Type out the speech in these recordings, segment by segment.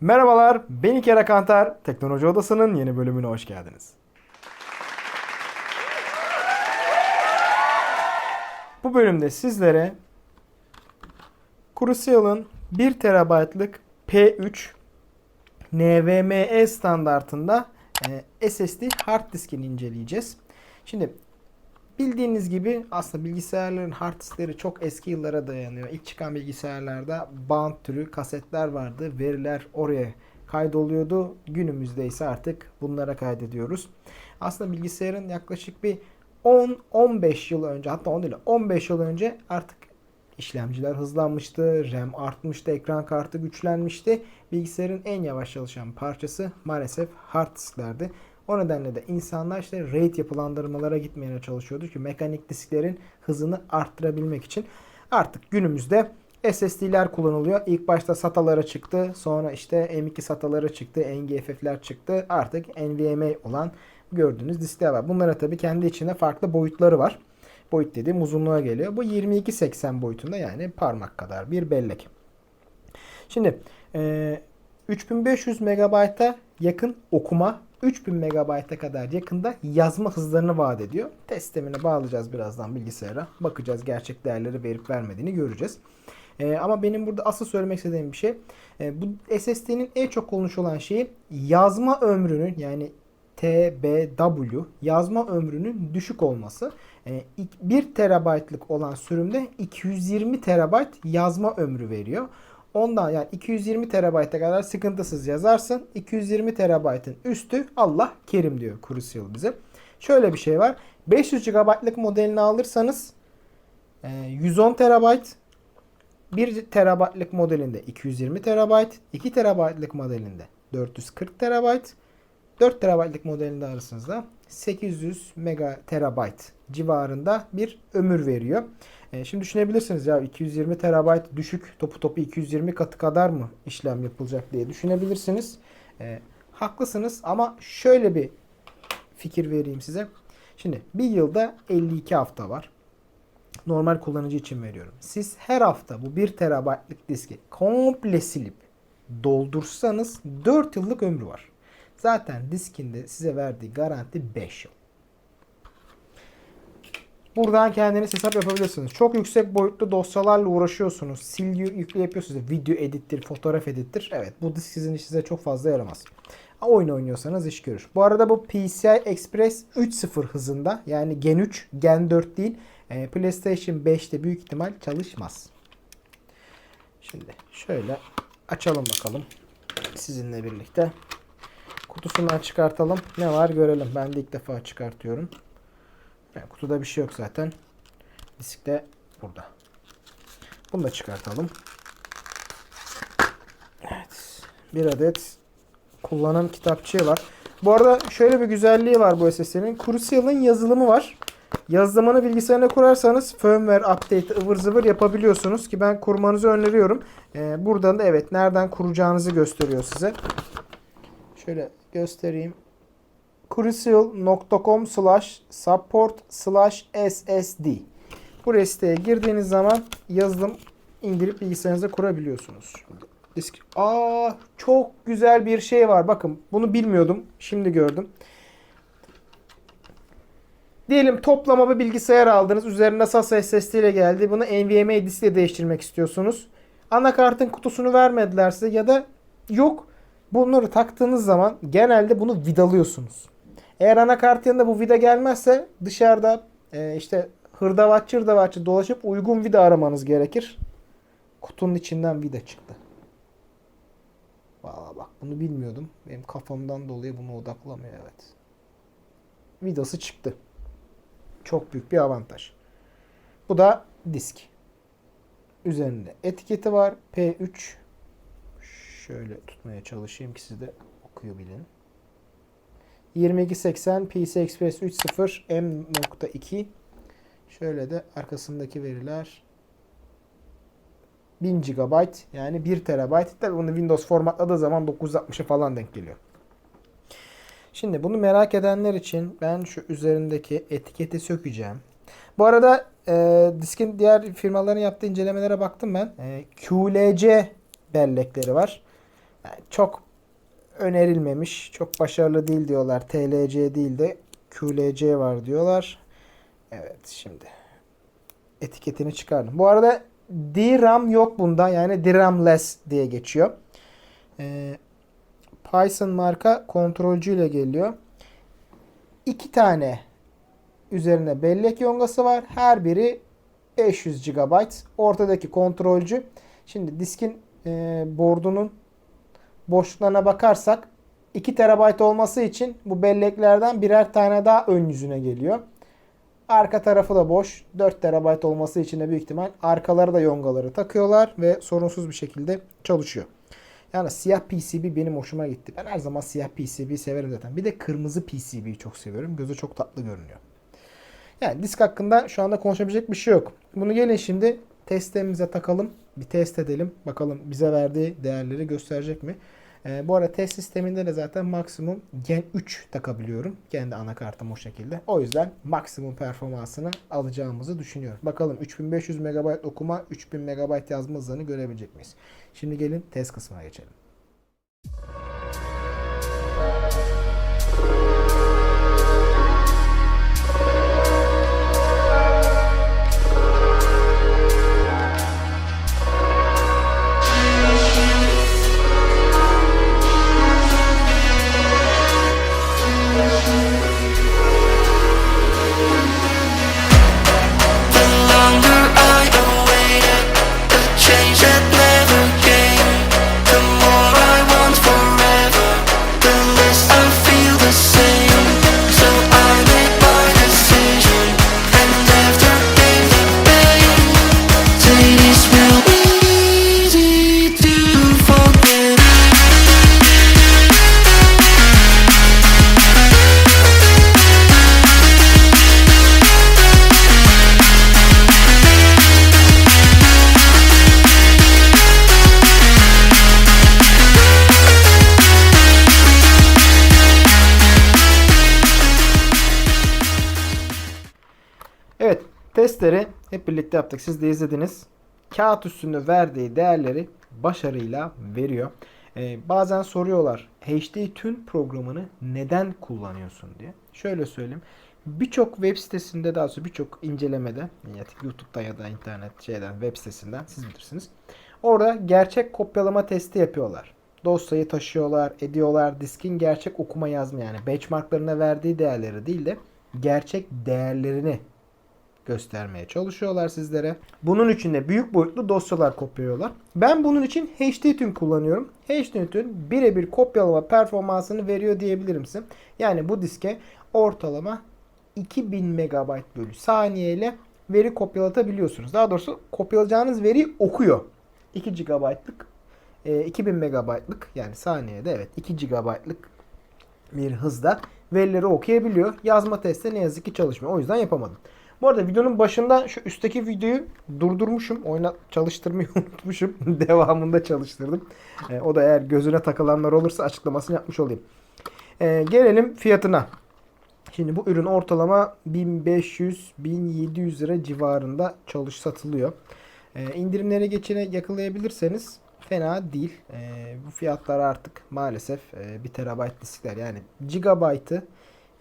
Merhabalar, ben İlker Kantar. Teknoloji Odası'nın yeni bölümüne hoş geldiniz. Bu bölümde sizlere Crucial'ın 1 TB'lık P3 NVMe standartında e, SSD hard diskini inceleyeceğiz. Şimdi Bildiğiniz gibi aslında bilgisayarların hard diskleri çok eski yıllara dayanıyor. İlk çıkan bilgisayarlarda band türü kasetler vardı. Veriler oraya kaydoluyordu. Günümüzde ise artık bunlara kaydediyoruz. Aslında bilgisayarın yaklaşık bir 10-15 yıl önce hatta 10 değil 15 yıl önce artık işlemciler hızlanmıştı, RAM artmıştı, ekran kartı güçlenmişti. Bilgisayarın en yavaş çalışan parçası maalesef hard disklerdi. O nedenle de insanlar işte RAID yapılandırmalara gitmeye çalışıyordu ki mekanik disklerin hızını arttırabilmek için. Artık günümüzde SSD'ler kullanılıyor. İlk başta SATA'lara çıktı. Sonra işte M2 SATA'lara çıktı. NGFF'ler çıktı. Artık NVMe olan gördüğünüz diskler var. Bunlara tabii kendi içinde farklı boyutları var. Boyut dediğim uzunluğa geliyor. Bu 2280 boyutunda yani parmak kadar bir bellek. Şimdi e, 3500 MB'a yakın okuma 3000 MB'a kadar yakında yazma hızlarını vaat ediyor. Test sistemine bağlayacağız birazdan bilgisayara. Bakacağız gerçek değerleri verip vermediğini göreceğiz. Ee, ama benim burada asıl söylemek istediğim bir şey. E, bu SSD'nin en çok konuşulan şeyi yazma ömrünün yani TBW yazma ömrünün düşük olması. E, 1 terabaytlık olan sürümde 220 terabayt yazma ömrü veriyor. Ondan yani 220 terabayta kadar sıkıntısız yazarsın. 220 terabaytın üstü Allah kerim diyor Crucial bize. Şöyle bir şey var. 500 GB'lık modelini alırsanız 110 terabayt 1 terabaytlık modelinde 220 terabayt 2 terabaytlık modelinde 440 terabayt 4 terabaytlık modelinde arasınızda 800 mega terabayt civarında bir ömür veriyor. E, şimdi düşünebilirsiniz ya 220 terabayt düşük topu topu 220 katı kadar mı işlem yapılacak diye düşünebilirsiniz. E, haklısınız ama şöyle bir fikir vereyim size. Şimdi bir yılda 52 hafta var. Normal kullanıcı için veriyorum. Siz her hafta bu 1 terabaytlık diski komple silip doldursanız 4 yıllık ömrü var. Zaten diskinde size verdiği garanti 5 yıl. Buradan kendiniz hesap yapabilirsiniz. Çok yüksek boyutlu dosyalarla uğraşıyorsunuz. Sil yükle yapıyorsunuz. Video edittir, fotoğraf edittir. Evet bu disk sizin işinize çok fazla yaramaz. Oyun oynuyorsanız iş görür. Bu arada bu PCI Express 3.0 hızında yani Gen 3, Gen 4 değil. E, PlayStation 5'te büyük ihtimal çalışmaz. Şimdi şöyle açalım bakalım sizinle birlikte. Kutusundan çıkartalım. Ne var görelim. Ben de ilk defa çıkartıyorum. Yani kutuda bir şey yok zaten. Disk de burada. Bunu da çıkartalım. Evet. Bir adet kullanım kitapçığı var. Bu arada şöyle bir güzelliği var bu SSD'nin. Crucial'ın yazılımı var. Yazılımını bilgisayarına kurarsanız firmware update ıvır zıvır yapabiliyorsunuz ki ben kurmanızı öneriyorum. Ee, buradan da evet nereden kuracağınızı gösteriyor size. Şöyle göstereyim crucial.com slash support slash ssd bu siteye girdiğiniz zaman yazılım indirip bilgisayarınıza kurabiliyorsunuz. Disk. Aa çok güzel bir şey var. Bakın bunu bilmiyordum. Şimdi gördüm. Diyelim toplama bir bilgisayar aldınız. Üzerinde SAS SSD ile geldi. Bunu NVMe diskle değiştirmek istiyorsunuz. Anakartın kutusunu vermediler size ya da yok. Bunları taktığınız zaman genelde bunu vidalıyorsunuz. Eğer anakart yanında bu vida gelmezse dışarıda e, işte hırdavatçı hırdavatçı dolaşıp uygun vida aramanız gerekir. Kutunun içinden vida çıktı. Valla bak bunu bilmiyordum. Benim kafamdan dolayı bunu odaklamıyor evet. Vidası çıktı. Çok büyük bir avantaj. Bu da disk. Üzerinde etiketi var. P3 şöyle tutmaya çalışayım ki siz de okuyabilin. 2280 PC Express 3.0 M.2 Şöyle de arkasındaki veriler 1000 GB yani 1 TB. Tabi bunu Windows formatladığı zaman 960'a falan denk geliyor. Şimdi bunu merak edenler için ben şu üzerindeki etiketi sökeceğim. Bu arada e, diskin diğer firmaların yaptığı incelemelere baktım ben. E, QLC bellekleri var. Çok önerilmemiş. Çok başarılı değil diyorlar. TLC değil de QLC var diyorlar. Evet şimdi etiketini çıkardım. Bu arada DRAM yok bunda. Yani DRAMless diye geçiyor. Ee, Python marka kontrolcüyle geliyor. İki tane üzerine bellek yongası var. Her biri 500 GB. Ortadaki kontrolcü. Şimdi diskin e, board'unun boşluklarına bakarsak 2 TB olması için bu belleklerden birer tane daha ön yüzüne geliyor. Arka tarafı da boş. 4 TB olması için de büyük ihtimal arkaları da yongaları takıyorlar ve sorunsuz bir şekilde çalışıyor. Yani siyah PCB benim hoşuma gitti. Ben her zaman siyah PCB severim zaten. Bir de kırmızı PCB'yi çok seviyorum. Gözü çok tatlı görünüyor. Yani disk hakkında şu anda konuşabilecek bir şey yok. Bunu gelin şimdi testlerimize takalım. Bir test edelim. Bakalım bize verdiği değerleri gösterecek mi? Ee, bu arada test sisteminde de zaten maksimum Gen 3 takabiliyorum. Kendi anakartım o şekilde. O yüzden maksimum performansını alacağımızı düşünüyorum. Bakalım 3500 MB okuma, 3000 MB yazma hızını görebilecek miyiz? Şimdi gelin test kısmına geçelim. Testleri hep birlikte yaptık. Siz de izlediniz. Kağıt üstünde verdiği değerleri başarıyla veriyor. Ee, bazen soruyorlar HD Tune programını neden kullanıyorsun diye. Şöyle söyleyeyim. Birçok web sitesinde daha sonra birçok incelemede ya YouTube'da ya da internet şeyden web sitesinden siz bilirsiniz. Orada gerçek kopyalama testi yapıyorlar. Dosyayı taşıyorlar, ediyorlar. Diskin gerçek okuma yazma yani benchmarklarına verdiği değerleri değil de gerçek değerlerini göstermeye çalışıyorlar sizlere. Bunun için de büyük boyutlu dosyalar kopyalıyorlar. Ben bunun için HDTune kullanıyorum. HDTune birebir kopyalama performansını veriyor diyebilirim size. Yani bu diske ortalama 2000 MB bölü saniye ile veri kopyalatabiliyorsunuz. Daha doğrusu kopyalayacağınız veriyi okuyor. 2 GB'lık 2000 MB'lık yani saniyede evet 2 GB'lık bir hızda verileri okuyabiliyor. Yazma testi ne yazık ki çalışmıyor. O yüzden yapamadım. Bu arada videonun başında şu üstteki videoyu durdurmuşum. Oyna çalıştırmayı unutmuşum. Devamında çalıştırdım. E, o da eğer gözüne takılanlar olursa açıklamasını yapmış olayım. E, gelelim fiyatına. Şimdi bu ürün ortalama 1500-1700 lira civarında çalış satılıyor. E, indirimlere geçene yakalayabilirseniz fena değil. E, bu fiyatlar artık maalesef e, 1 terabayt diskler yani gigabaytı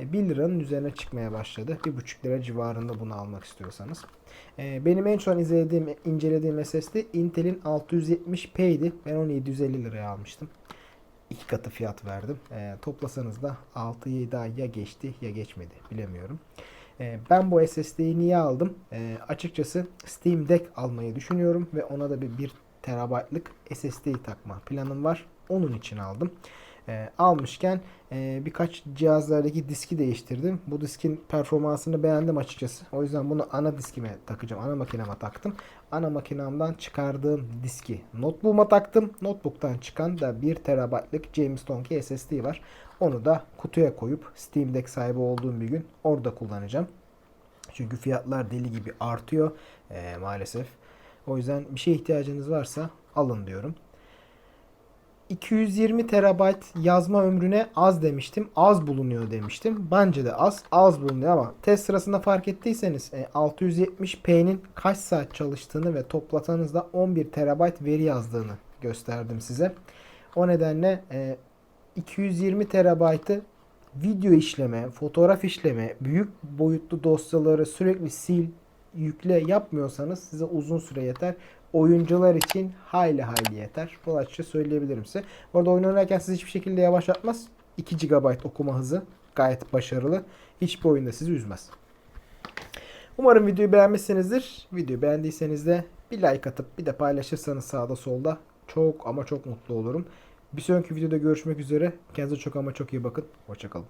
e, 1 liranın üzerine çıkmaya başladı. 1,5 lira civarında bunu almak istiyorsanız. E, Benim en son izlediğim, incelediğim SSD Intel'in 670p'ydi. Ben onu 750 liraya almıştım. İki katı fiyat verdim. E, toplasanız da 6-7 ay ya geçti ya geçmedi. Bilemiyorum. E, ben bu SSD'yi niye aldım? Açıkçası Steam Deck almayı düşünüyorum ve ona da bir 1 terabaytlık SSD takma planım var. Onun için aldım. E, almışken e, birkaç cihazlardaki diski değiştirdim. Bu diskin performansını beğendim açıkçası. O yüzden bunu ana diskime takacağım. Ana makineme taktım. Ana makinamdan çıkardığım diski notebook'uma taktım. Notebook'tan çıkan da 1 terabaytlık James Tonki SSD var. Onu da kutuya koyup Steam Deck sahibi olduğum bir gün orada kullanacağım. Çünkü fiyatlar deli gibi artıyor e, maalesef. O yüzden bir şeye ihtiyacınız varsa alın diyorum. 220 terabayt yazma ömrüne az demiştim. Az bulunuyor demiştim. Bence de az. Az bulunuyor ama test sırasında fark ettiyseniz e, 670p'nin kaç saat çalıştığını ve toplasanızda 11 terabayt veri yazdığını gösterdim size. O nedenle e, 220 terabaytı video işleme, fotoğraf işleme, büyük boyutlu dosyaları sürekli sil, yükle yapmıyorsanız size uzun süre yeter. Oyuncular için hayli hayli yeter. Bu açıkça söyleyebilirim size. Orada oyun oynarken sizi hiçbir şekilde yavaşlatmaz. 2 GB okuma hızı gayet başarılı. Hiçbir oyunda sizi üzmez. Umarım videoyu beğenmişsinizdir. Videoyu beğendiyseniz de bir like atıp bir de paylaşırsanız sağda solda çok ama çok mutlu olurum. Bir sonraki videoda görüşmek üzere. Kendinize çok ama çok iyi bakın. Hoşçakalın.